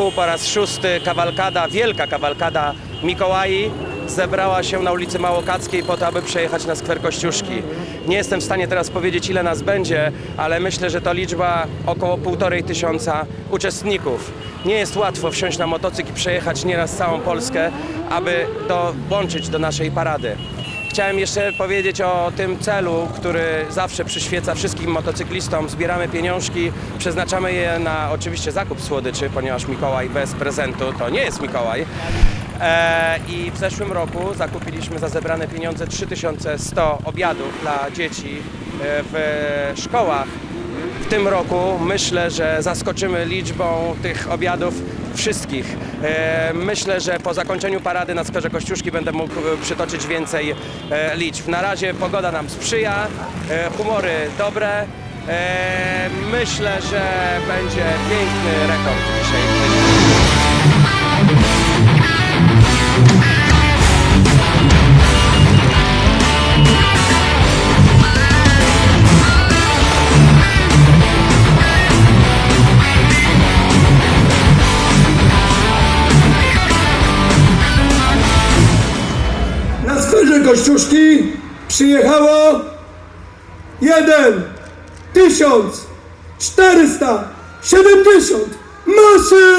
roku po raz szósty kawalkada, wielka kawalkada Mikołai zebrała się na ulicy Małokackiej po to, aby przejechać na skwer Kościuszki. Nie jestem w stanie teraz powiedzieć, ile nas będzie, ale myślę, że to liczba około półtorej tysiąca uczestników. Nie jest łatwo wsiąść na motocykl i przejechać nieraz całą Polskę, aby dołączyć do naszej parady. Chciałem jeszcze powiedzieć o tym celu, który zawsze przyświeca wszystkim motocyklistom. Zbieramy pieniążki, przeznaczamy je na oczywiście zakup słodyczy, ponieważ Mikołaj bez prezentu to nie jest Mikołaj. E, I w zeszłym roku zakupiliśmy za zebrane pieniądze 3100 obiadów dla dzieci e, w szkołach. W tym roku myślę, że zaskoczymy liczbą tych obiadów wszystkich. E, Myślę, że po zakończeniu parady na skwerze Kościuszki będę mógł e, przytoczyć więcej e, liczb. Na razie pogoda nam sprzyja, humory dobre. Myślę, że będzie piękny rekord dzisiaj. Kościuszki przyjechało jeden tysiąc czterysta siedemdziesiąt maszyn!